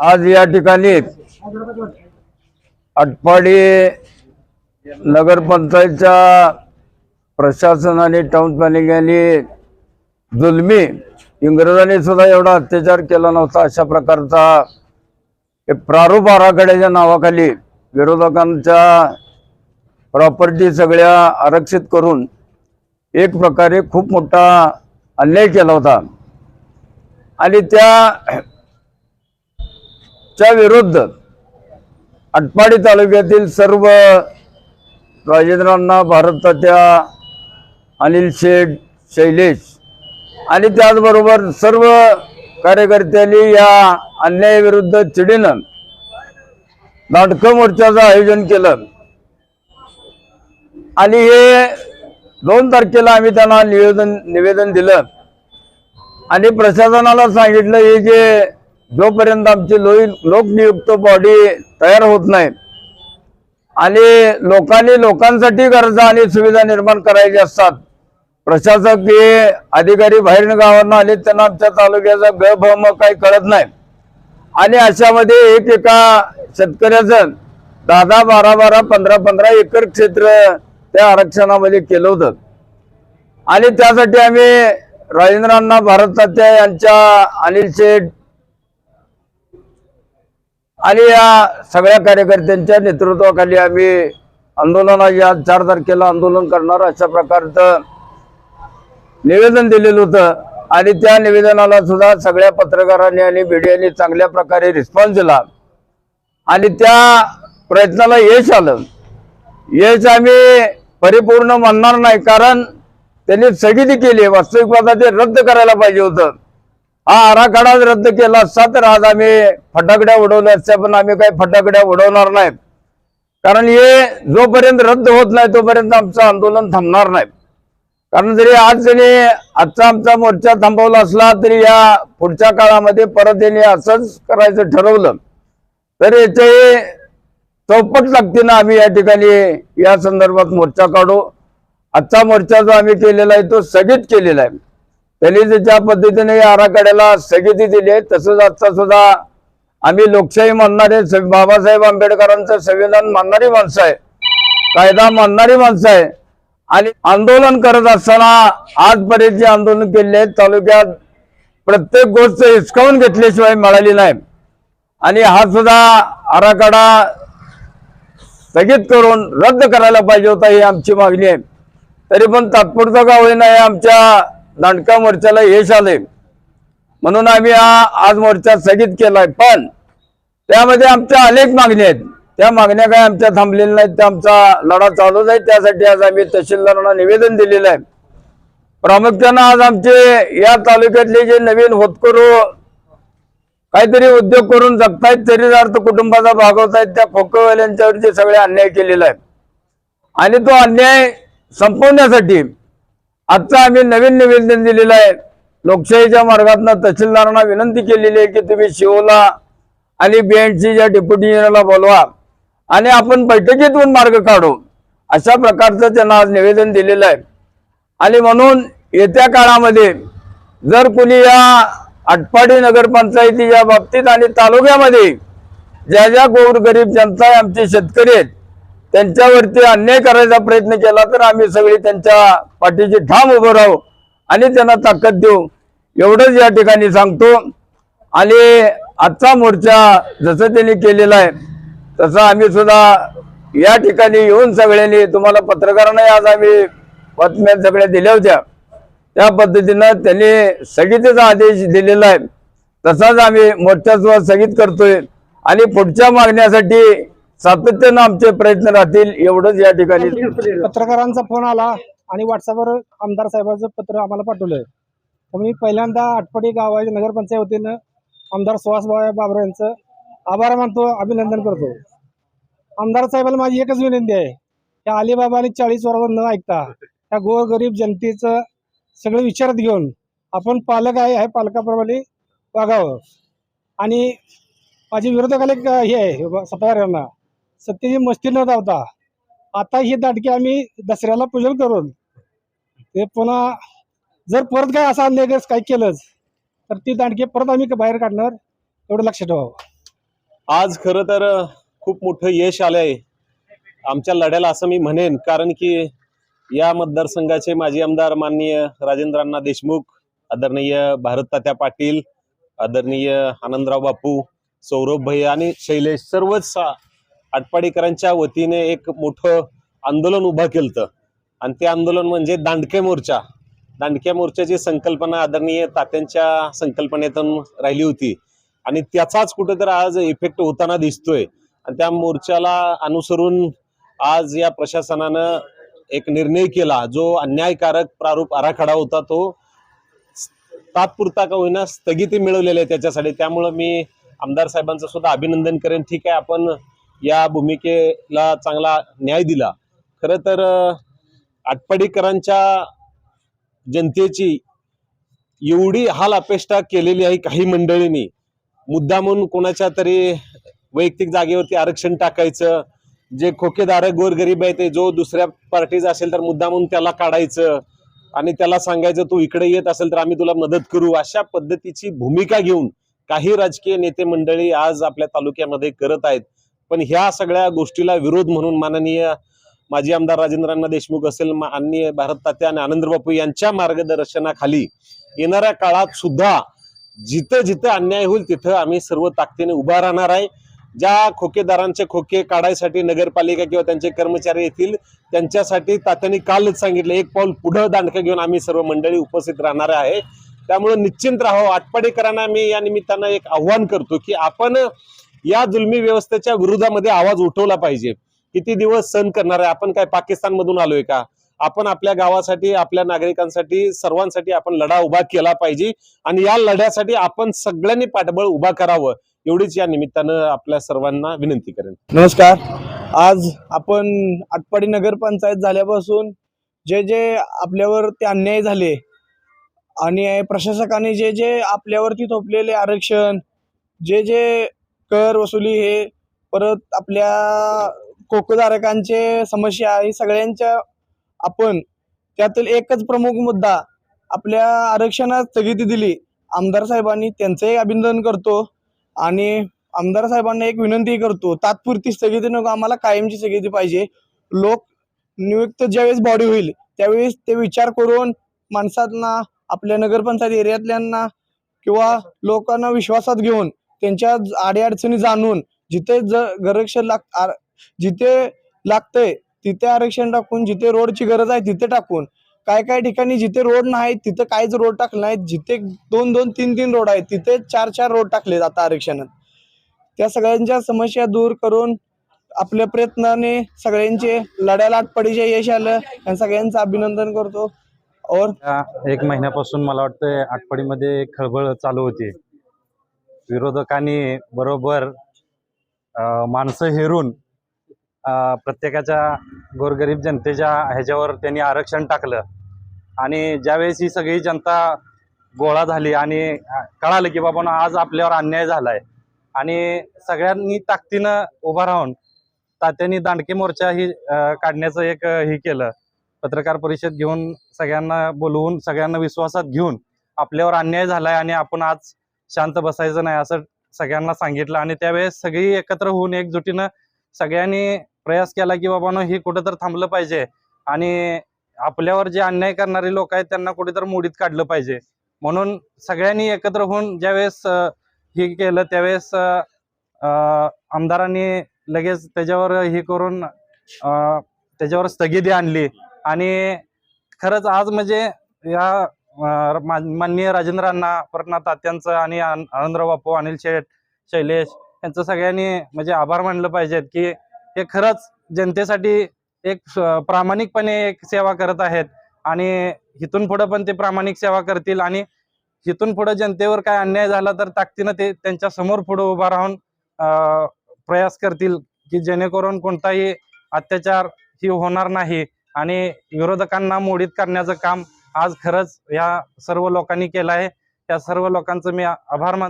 आज या ठिकाणी आटपाडी नगरपंचायतच्या प्रशासनाने टाउन प्लॅनिंगने जुलमी इंग्रजांनी सुद्धा एवढा अत्याचार केला नव्हता. अशा प्रकारचा प्रारूप आराखड्याच्या नावाखाली विरोधकांच्या प्रॉपर्टी सगळ्या आरक्षित करून एक प्रकारे खूप मोठा अन्याय केला होता. आणि त्या च्या विरुद्ध आटपाडी तालुक्यातील सर्व राजेंद्रांना भारताच्या अनिल शेठ शैलेश आणि त्याचबरोबर सर्व कार्यकर्त्यांनी या अन्यायाविरुद्ध चिडीनं नाटकं मोर्चाचं आयोजन केलं. आणि हे दोन तारखेला आम्ही त्यांना निवेदन निवेदन दिलं. आणि प्रशासनाला सांगितलं हे जे जोपर्यंत आमची लोई लोकनियुक्त बॉडी तयार होत नाही आणि लोकांनी लोकांसाठी गरजा आणि सुविधा निर्माण करायच्या असतात प्रशासक हे अधिकारी बाहेर गावांना आले त्यांना आमच्या तालुक्याचा ग भ काही कळत नाही. आणि अशामध्ये एक एका शेतकऱ्याचं दहा दहा बारा बारा पंधरा पंधरा एकर क्षेत्र त्या आरक्षणामध्ये केलं होतं. आणि त्यासाठी आम्ही राजेंद्रांना भारताच्या यांच्या अनिल शेठ आणि या सगळ्या कार्यकर्त्यांच्या नेतृत्वाखाली आम्ही आंदोलनाच्या चार तारखेला आंदोलन करणार अशा प्रकारचं निवेदन दिलेलं होतं. आणि त्या निवेदनाला सुद्धा सगळ्या पत्रकारांनी आणि मीडियाने चांगल्या प्रकारे रिस्पॉन्स दिला. आणि त्या प्रयत्नाला यश आलं. यश आम्ही परिपूर्ण म्हणणार नाही कारण त्यांनी स्थगिती केली. वास्तविक ते रद्द करायला पाहिजे होतं. हा आराखडा रद्द केला. असता तर आज आम्ही फटाकड्या उडवल्या. असत्या पण आम्ही काही फटाकड्या उडवणार नाही कारण हे जोपर्यंत रद्द होत नाही तोपर्यंत आमचं आंदोलन थांबणार नाही. कारण जरी आज त्यांनी आजचा आमचा मोर्चा थांबवला असला तरी या पुढच्या काळामध्ये परत यांनी असंच करायचं ठरवलं. तर याचे चौपट लागतीनं आम्ही या ठिकाणी या संदर्भात मोर्चा काढू. आजचा मोर्चा जो आम्ही केलेला आहे तो स्थगित केलेला आहे. त्यांनी ज्या पद्धतीने या आराखड्याला स्थगिती दिली आहे तसंच आजचा सुद्धा आम्ही लोकशाही मानणारे बाबासाहेब आंबेडकरांचं संविधान मानणारी माणसं आहे कायदा मानणारी माणसं आहे. आणि आंदोलन करत असताना आजपर्यंत जे आंदोलन केले आहेत तालुक्यात प्रत्येक गोष्ट हिसकावून घेतल्याशिवाय मिळाली नाही. आणि हा सुद्धा आराखडा स्थगित करून रद्द करायला पाहिजे होता ही आमची मागणी आहे. तरी पण तात्पुरता का होईना आमच्या दांडका मोर्चाला यश आले म्हणून आम्ही हा आज मोर्चा स्थगित केलाय. पण त्यामध्ये आमच्या अनेक मागण्या आहेत. त्या मागण्या काय आमच्या थांबलेल्या नाहीत. त्या आमचा लढा चालूच आहे. त्यासाठी आज आम्ही तहसीलदारांना निवेदन दिलेलं आहे. प्रामुख्यानं आज आमचे या तालुक्यातले जे नवीन होतकरू काहीतरी उद्योग करून जगतायत तरी अर्थ कुटुंबाचा भागवतायत त्या खोकवाल्यांच्यावरती सगळे अन्याय केलेला आहे आणि तो अन्याय संपवण्यासाठी आजचा आम्ही नवीन निवेदन दिलेलं आहे. लोकशाहीच्या मार्गातनं तहसीलदारांना विनंती केलेली आहे की तुम्ही शिवला आणि बीएनसीच्या डेप्युटी इंजिनियरला बोलवा आणि आपण बैठकीतून मार्ग काढू. अशा प्रकारचं त्यांना आज निवेदन दिलेलं आहे. आणि म्हणून येत्या काळामध्ये जर कुणी या आटपाडी नगरपंचायतीच्या बाबतीत आणि तालुक्यामध्ये ज्या ज्या गोरगरीब जनता आमचे शेतकरी आहेत त्यांच्यावरती अन्याय करायचा प्रयत्न केला तर आम्ही सगळे त्यांच्या पाठीची ठाम उभं राहू आणि त्यांना ताकद देऊ. एवढंच या ठिकाणी सांगतो. आणि आजचा मोर्चा जसं त्यांनी केलेला आहे तसं आम्ही सुद्धा या ठिकाणी येऊन सगळ्यांनी तुम्हाला पत्रकारांनाही आज आम्ही बातम्या सगळ्या दिल्या होत्या. त्या पद्धतीनं त्यांनी स्थगितीचा आदेश दिलेला आहे. तसाच आम्ही मोर्चा सुद्धा स्थगित करतोय. आणि पुढच्या मागण्यासाठी सातत्यानं आमचे प्रयत्न राहतील एवढंच या ठिकाणी. पत्रकारांचा फोन आला आणि व्हॉट्सअपवर आमदार साहेबांचं पत्र आम्हाला पाठवलंय. तर मी पहिल्यांदा आटपाडी गावाच्या नगरपंचायत वतीनं आमदार सुहासभाई बाबरा यांचं आभार मानतो अभिनंदन करतो. आमदार साहेबाला माझी एकच विनंती आहे त्या अलिबाबा आणि चाळीस वर्ष न ऐकता त्या गोरगरीब जनतेचं सगळं विचारात घेऊन आपण पालक आहे ह्या पालकाप्रमाणे वागावं. आणि माझी विरोधकाला एक हे आहे सफार सत्तेची मस्ती न धावता. आता ही दाटकी आम्ही दसऱ्याला पूजन करून ते पुन्हा जर परत काय असा अन्याय काय केलंच तर ती दांडकी परत आम्ही बाहेर काढणार एवढं लक्ष ठेवावं. आज खरं तर खूप मोठं यश आलं आहे आमच्या लढ्याला असं मी म्हणेन कारण की या मतदारसंघाचे माजी आमदार माननीय राजेंद्रांना देशमुख आदरणीय भारत तात्या पाटील आदरणीय आनंदराव बापू सौरभ भैया आणि शैलेश सर्वच सा- आटपाडीकरांच्या वतीने एक मोठं आंदोलन उभं केलं आणि ते आंदोलन म्हणजे दांडके मोर्चा. दांडक्या मोर्चाची संकल्पना आदरणीय तात्यांच्या संकल्पनेतून राहिली होती. आणि त्याचाच कुठेतरी आज इफेक्ट होताना दिसतोय. आणि त्या मोर्चाला अनुसरून आज या प्रशासनानं एक निर्णय केला. जो अन्यायकारक प्रारूप आराखडा होता तो तात्पुरता का होईना स्थगिती मिळवलेली आहे त्याच्यासाठी. त्यामुळं मी आमदार साहेबांचं सुद्धा अभिनंदन करेन. ठीक आहे आपण या भूमिकेला चांगला न्याय दिला. खरं तर आटपाडीकरांच्या जनतेची एवढी हाल अपेष्टा केलेली आहे काही मंडळींनी. मुद्दामून कोणाच्या तरी वैयक्तिक जागेवरती आरक्षण टाकायचं जे खोकेदारक गोरगरीब आहे ते जो दुसऱ्या पार्टीचा असेल तर मुद्दामून त्याला काढायचं आणि त्याला सांगायचं तू इकडे येत असेल तर आम्ही तुला मदत करू. अशा पद्धतीची भूमिका घेऊन काही राजकीय नेते मंडळी आज आपल्या तालुक्यामध्ये करत आहेत. पण ह्या सगळ्या गोष्टीला विरोध म्हणून माननीय माजी आमदार राजेंद्रांना देशमुख असेल माननीय भारत तात्या आणि आनंद बापू यांच्या मार्गदर्शनाखाली येणाऱ्या काळात सुद्धा जिथं जिथं अन्याय होईल तिथं आम्ही सर्व ताकदीने उभा राहणार आहे. ज्या खोकेदारांचे खोके काढायसाठी नगरपालिका किंवा त्यांचे कर्मचारी येतील त्यांच्यासाठी तात्यांनी कालच सांगितलं एक पाऊल पुढं दांडकं घेऊन आम्ही सर्व मंडळी उपस्थित राहणार आहे. त्यामुळे निश्चिंत राहो. आटपाडेकरांना मी या निमित्तानं एक आव्हान करतो की आपण या जुलमी व्यवस्थेच्या विरोधामध्ये आवाज उठवला पाहिजे. किती दिवस सहन करणार आहे? आपण काय पाकिस्तान मधून आलोय का? आपण आपल्या गावासाठी आपल्या नागरिकांसाठी सर्वांसाठी आपण लढा उभा केला पाहिजे आणि या लढ्यासाठी आपण सगळ्यांनी पाठबळ उभा करावं. एवढीच या निमित्तानं आपल्या सर्वांना विनंती करेन. नमस्कार. आज आपण आटपाडी नगरपंचायत झाल्यापासून जे जे आपल्यावर ते अन्याय झाले आणि प्रशासकाने जे जे आपल्यावरती थोपलेले आरक्षण जे जे कर वसुली हे परत आपल्या कोकधारकांचे समस्या ही सगळ्यांच्या आपण त्यातील एकच प्रमुख मुद्दा आपल्या आरक्षणात स्थगिती दिली. आमदार साहेबांनी त्यांचंही अभिनंदन करतो आणि आमदार साहेबांना एक विनंती करतो तात्पुरती स्थगिती नको आम्हाला कायमची स्थगिती पाहिजे. लोक नियुक्त ज्यावेळेस बॉडी होईल त्यावेळेस ते विचार करून माणसांना आपल्या नगरपंचायत एरियातल्यांना किंवा लोकांना विश्वासात घेऊन त्यांच्या अडीअडचणी जाणून जिथे ज आरक्षण लाग जिथे लागतंय तिथे आरक्षण टाकून जिथे रोडची गरज आहे तिथे टाकून. काय काय ठिकाणी जिथे रोड नाही तिथं काहीच रोड टाकले नाहीत. जिथे दोन दोन तीन तीन रोड आहेत तिथे चार चार रोड टाकले आता आरक्षणात. त्या सगळ्यांच्या समस्या दूर करून आपल्या प्रयत्नाने सगळ्यांचे लढ्याला आटपडीचे यश आलं. या सगळ्यांचं अभिनंदन करतो. और एक महिन्यापासून मला वाटतं आटपडीमध्ये खळबळ चालू होती. विरोधकांनी बरोबर माणसं हेरून प्रत्येकाच्या गोरगरीब जनतेच्या ह्याच्यावर त्यांनी आरक्षण टाकलं. आणि ज्यावेळेस ही सगळी जनता गोळा झाली आणि कळालं की बाबा आज आपल्यावर अन्याय झालाय. आणि सगळ्यांनी ताकदीनं उभा राहून तात्यांनी दांडके मोर्चा ही काढण्याचं एक हे केलं. पत्रकार परिषद घेऊन सगळ्यांना बोलवून सगळ्यांना विश्वासात घेऊन आपल्यावर अन्याय झालाय आणि आपण आज शांत बसायचं नाही असं सगळ्यांना सांगितलं. आणि त्यावेळेस सगळी एकत्र होऊन एकजुटीनं सगळ्यांनी प्रयास केला की बाबानो हे कुठं तर थांबलं पाहिजे. आणि आपल्यावर जे अन्याय करणारे लोक आहेत त्यांना कुठेतरी मोडीत काढलं पाहिजे. म्हणून सगळ्यांनी एकत्र होऊन ज्यावेळेस हे केलं त्यावेळेस अं, आमदारांनी लगेच त्याच्यावर हे करून त्याच्यावर स्थगिती आणली. आणि खरंच आज म्हणजे या माननीय राजेंद्र माननीय राजेंद्रांना परत तात्यांचं आणि आन- आनंदराव बापू अनिल शेठ शैलेश यांचं सगळ्यांनी म्हणजे आभार मानलं पाहिजेत की हे खरंच जनतेसाठी एक प्रामाणिकपणे एक सेवा करत आहेत आणि इथून पुढं पण ते प्रामाणिक सेवा करतील आणि इथून पुढं जनतेवर काय अन्याय झाला तर ताकदीनं ते त्यांच्यासमोर पुढे उभा राहून प्रयास करतील की जेणेकरून कोणताही अत्याचार ही होणार नाही आणि विरोधकांना मोडीत करण्याचं काम आज खरंच या सर्व लोकांनी केलं आहे. त्या सर्व लोकांचं मी आभार मान